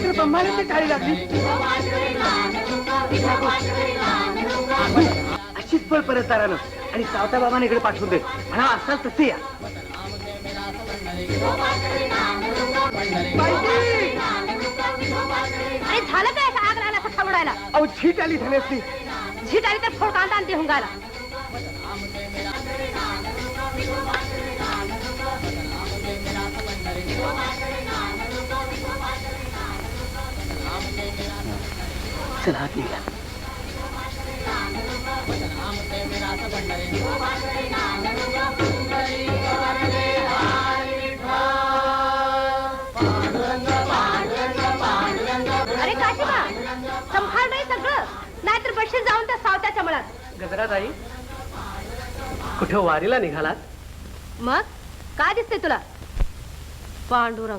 ब्रह्मानंद टाळी लागली. अशीच पळ परत दारानं आणि सावता बाबाने इकडे पाठवून दे. म्हणा असाल तसे या! अरे झालं काय असं आग लागला असं खावडायला? अहो झीट आली धनश्री झीट आली तर फोड कांदा आणि ते चला आत निघा अरे काशीबा संभाळ नाही सगळं. नाहीतर बशील जाऊन त्या सावत्याच्या मळात. गजराताई कुठं वारीला निघालात? मग? काय दिसतंय तुला? पांडुरंग